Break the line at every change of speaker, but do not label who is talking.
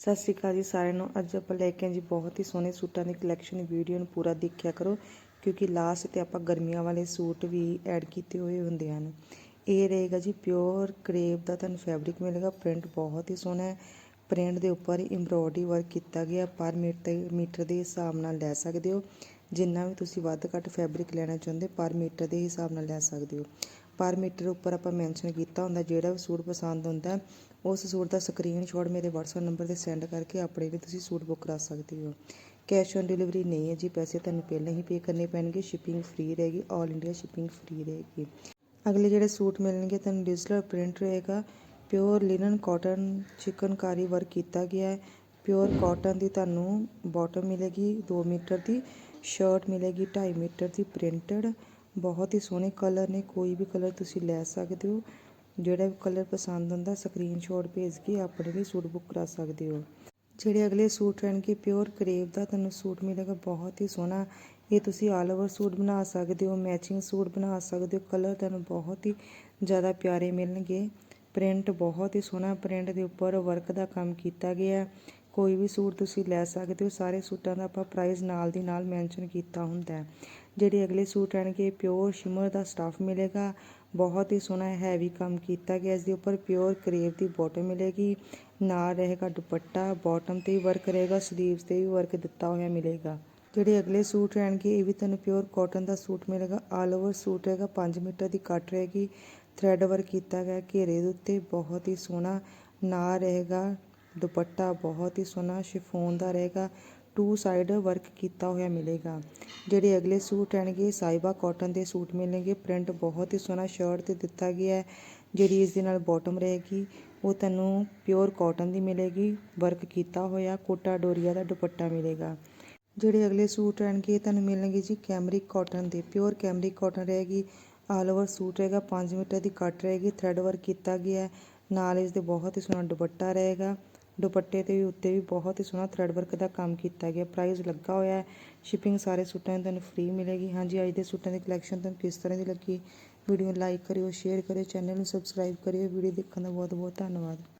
ਸਤਿ ਸ਼੍ਰੀ ਅਕਾਲ ਜੀ ਸਾਰਿਆਂ ਨੂੰ। ਅੱਜ ਆਪਾਂ ਲੈ ਕੇ ਆਏ ਜੀ ਬਹੁਤ ਹੀ ਸੋਹਣੇ ਸੂਟਾਂ ਦੀ ਕਲੈਕਸ਼ਨ ਵੀਡੀਓ ਨੂੰ ਪੂਰਾ ਦੇਖਿਆ ਕਰੋ, ਕਿਉਂਕਿ ਲਾਸਟ ਤੇ ਆਪਾਂ ਗਰਮੀਆਂ ਵਾਲੇ ਸੂਟ ਵੀ ਐਡ ਕੀਤੇ ਹੋਏ ਹੁੰਦੇ ਹਨ। ਇਹ ਰਹੇਗਾ ਜੀ ਪਿਓਰ ਕਰੇਪ ਦਾ ਤੁਹਾਨੂੰ ਫੈਬਰਿਕ ਮਿਲੇਗਾ ਪ੍ਰਿੰਟ ਬਹੁਤ ਹੀ ਸੋਹਣਾ ਹੈ। ਪ੍ਰਿੰਟ ਦੇ ਉੱਪਰ ਐਮਬ੍ਰੋਇਡਰੀ ਵਰਕ ਕੀਤਾ ਗਿਆ, ਪਰ ਮੀਟਰ ਮੀਟਰ ਦੇ ਹਿਸਾਬ ਨਾਲ ਲੈ ਸਕਦੇ ਹੋ। ਜਿੰਨਾ ਵੀ ਤੁਸੀਂ ਵੱਧ ਘੱਟ ਫੈਬਰਿਕ ਲੈਣਾ ਚਾਹੁੰਦੇ, ਪਰ ਮੀਟਰ ਦੇ ਹਿਸਾਬ ਨਾਲ ਲੈ ਸਕਦੇ ਹੋ। ਪਰ ਮੀਟਰ ਉੱਪਰ ਆਪਾਂ ਮੈਂਸ਼ਨ ਕੀਤਾ ਹੁੰਦਾ, ਜਿਹੜਾ ਵੀ ਸੂਟ ਪਸੰਦ ਹੁੰਦਾ, ਉਸ ਸੂਟ ਦਾ ਸਕਰੀਨਸ਼ਾਟ ਮੇਰੇ WhatsApp ਨੰਬਰ ਤੇ ਸੈਂਡ ਕਰਕੇ ਆਪਣੇ ਲਈ ਤੁਸੀਂ ਸੂਟ ਬੁੱਕ ਕਰਾ ਸਕਦੇ ਹੋ। ਕੈਸ਼ ਔਨ ਡਿਲੀਵਰੀ ਨਹੀਂ ਹੈ ਜੀ, ਪੈਸੇ ਤੁਹਾਨੂੰ ਪਹਿਲਾਂ ਹੀ ਪੇ ਕਰਨੇ ਪੈਣਗੇ ਸ਼ਿਪਿੰਗ ਫ੍ਰੀ ਰਹੇਗੀ 올 ਇੰਡੀਆ ਸ਼ਿਪਿੰਗ ਫ੍ਰੀ ਰਹੇਗੀ। ਅਗਲੇ ਜਿਹੜੇ ਸੂਟ ਮਿਲਣਗੇ, ਤੁਹਾਨੂੰ ਡਿਜੀਟਲ ਪ੍ਰਿੰਟ ਰਹੇਗਾ pure linen cotton chikankari work ਕੀਤਾ ਗਿਆ ਹੈ। ਪਿਓਰ ਕਾਟਨ ਦੀ ਤੁਹਾਨੂੰ ਬਾਟਮ ਮਿਲੇਗੀ 2 ਮੀਟਰ ਦੀ ਸ਼ਰਟ ਮਿਲੇਗੀ 2.5 ਮੀਟਰ ਦੀ ਪ੍ਰਿੰਟਡ ਬਹੁਤ ਹੀ ਸੋਹਣੇ ਕਲਰ ਨੇ, ਕੋਈ ਵੀ ਕਲਰ ਤੁਸੀਂ ਲੈ ਸਕਦੇ ਹੋ। ਜਿਹੜਾ ਵੀ ਕਲਰ ਪਸੰਦ ਹੁੰਦਾ ਸਕਰੀਨਸ਼ਾਟ ਭੇਜ ਕੇ ਆਪਣੇ ਲਈ ਸੂਟ ਬੁੱਕ ਕਰਾ ਸਕਦੇ ਹੋ। ਜਿਹੜੇ ਅਗਲੇ ਸੂਟ ਰਹਿਣਗੇ ਪਿਓਰ ਕਰੇਵ ਦਾ, ਤੁਹਾਨੂੰ ਸੂਟ ਮਿਲੇਗਾ ਬਹੁਤ ਹੀ ਸੋਹਣਾ। ਇਹ ਤੁਸੀਂ ਆਲ ਓਵਰ ਸੂਟ ਬਣਾ ਸਕਦੇ ਹੋ ਮੈਚਿੰਗ ਸੂਟ ਬਣਾ ਸਕਦੇ ਹੋ। ਕਲਰ ਤੁਹਾਨੂੰ ਬਹੁਤ ਹੀ ਜ਼ਿਆਦਾ ਪਿਆਰੇ ਮਿਲਣਗੇ। ਪ੍ਰਿੰਟ ਬਹੁਤ ਹੀ ਸੋਹਣਾ ਪ੍ਰਿੰਟ ਦੇ ਉੱਪਰ ਵਰਕ ਦਾ ਕੰਮ ਕੀਤਾ ਗਿਆ। ਕੋਈ ਵੀ ਸੂਟ ਤੁਸੀਂ ਲੈ ਸਕਦੇ ਹੋ, ਸਾਰੇ ਸੂਟਾਂ ਦਾ ਆਪਾਂ ਪ੍ਰਾਈਸ ਨਾਲ ਦੀ ਨਾਲ ਮੈਂਸ਼ਨ ਕੀਤਾ ਹੁੰਦਾ ਜਿਹੜੇ ਅਗਲੇ ਸੂਟ ਰਹਿਣਗੇ ਪਿਓਰ ਸ਼ਿਮਰ ਦਾ ਸਟਾਫ ਮਿਲੇਗਾ, ਬਹੁਤ ਹੀ ਸੋਹਣਾ ਹੈਵੀ ਕੰਮ ਕੀਤਾ ਗਿਆ, ਇਸ ਦੇ ਉੱਪਰ ਪਿਓਰ ਕਰੇਵ ਦੀ ਬਾਟਮ ਮਿਲੇਗੀ, ਨਾਲ ਰਹੇਗਾ ਦੁਪੱਟਾ ਬਾਟਮ ਤੇ ਵੀ ਵਰਕ ਰਹੇਗਾ ਸਲੀਵਸ ਤੇ ਵੀ ਵਰਕ ਦਿੱਤਾ ਹੋਇਆ ਮਿਲੇਗਾ। ਜਿਹੜੇ ਅਗਲੇ ਸੂਟ ਰਹਿਣਗੇ ਇਹ ਵੀ ਤੁਹਾਨੂੰ ਪਿਓਰ ਕਾਟਨ ਦਾ ਸੂਟ ਮਿਲੇਗਾ ਆਲ ਓਵਰ ਸੂਟ ਰਹੇਗਾ 5 ਮੀਟਰ ਦੀ ਕੱਟ ਰਹੇਗੀ ਥ੍ਰੈਡ ਵਰਕ ਕੀਤਾ ਗਿਆ ਘੇਰੇ ਦੇ ਉੱਤੇ, ਬਹੁਤ ਹੀ ਸੋਹਣਾ ਨਾ ਰਹੇਗਾ ਦੁਪੱਟਾ ਬਹੁਤ ਹੀ ਸੋਹਣਾ ਸ਼ਿਫੋਨ ਦਾ ਰਹੇਗਾ ਟੂ ਸਾਈਡ ਵਰਕ ਕੀਤਾ ਹੋਇਆ ਮਿਲੇਗਾ। ਜਿਹੜੇ ਅਗਲੇ ਸੂਟ ਰਹਿਣਗੇ ਸਾਈਬਾ ਕਾਟਨ ਦੇ ਸੂਟ ਮਿਲਣਗੇ। ਪ੍ਰਿੰਟ ਬਹੁਤ ਹੀ ਸੋਹਣਾ ਸ਼ਰਟ ਤੇ ਦਿੱਤਾ ਗਿਆ ਹੈ, ਜਿਹੜੀ ਇਸ ਦੇ ਨਾਲ ਬਾਟਮ ਰਹੇਗੀ। ਉਹ ਤੁਹਾਨੂੰ ਪਿਓਰ ਕਾਟਨ ਦੀ ਮਿਲੇਗੀ ਵਰਕ ਕੀਤਾ ਹੋਇਆ ਕੋਟਾ ਡੋਰੀਆ ਦਾ ਦੁਪੱਟਾ ਮਿਲੇਗਾ। ਜਿਹੜੇ ਅਗਲੇ ਸੂਟ ਰਹਿਣਗੇ ਇਹ ਤੁਹਾਨੂੰ ਮਿਲਣਗੇ ਜੀ ਕੈਮਰਿਕ ਕਾਟਨ ਦੇ। ਪਿਓਰ ਕੈਮਰਿਕ ਕਾਟਨ ਰਹੇਗੀ ਆਲ ਓਵਰ ਸੂਟ ਰਹੇਗਾ 5 ਮੀਟਰ ਦੀ ਕੱਟ ਰਹੇਗੀ ਥ੍ਰੈਡ ਵਰਕ ਕੀਤਾ ਗਿਆ ਹੈ। ਨਾਲ ਇਸ ਦੇ ਬਹੁਤ ਹੀ ਸੋਹਣਾ ਦੁਪੱਟਾ ਰਹੇਗਾ। ਦੁਪੱਟੇ ਤੇ ਵੀ ਉੱਤੇ ਵੀ ਬਹੁਤ ਹੀ ਸੋਹਣਾ ਥ੍ਰੈਡ ਵਰਕ ਦਾ ਕੰਮ ਕੀਤਾ ਗਿਆ। ਪ੍ਰਾਈਸ ਲੱਗਾ ਹੋਇਆ ਹੈ। ਸ਼ਿਪਿੰਗ ਸਾਰੇ ਸੂਟਾਂ ਦੀ ਤੁਹਾਨੂੰ ਫ੍ਰੀ ਮਿਲੇਗੀ। ਹਾਂਜੀ, ਅੱਜ ਦੇ ਸੂਟਾਂ ਦੀ ਕਲੈਕਸ਼ਨ ਤੁਹਾਨੂੰ ਕਿਸ ਤਰ੍ਹਾਂ ਦੀ ਲੱਗੀ? ਵੀਡੀਓ ਨੂੰ ਲਾਈਕ ਕਰਿਓ ਸ਼ੇਅਰ ਕਰਿਓ ਚੈਨਲ ਨੂੰ ਸਬਸਕ੍ਰਾਈਬ ਕਰਿਓ। ਵੀਡੀਓ ਦੇਖਣ ਦਾ ਬਹੁਤ ਬਹੁਤ ਧੰਨਵਾਦ।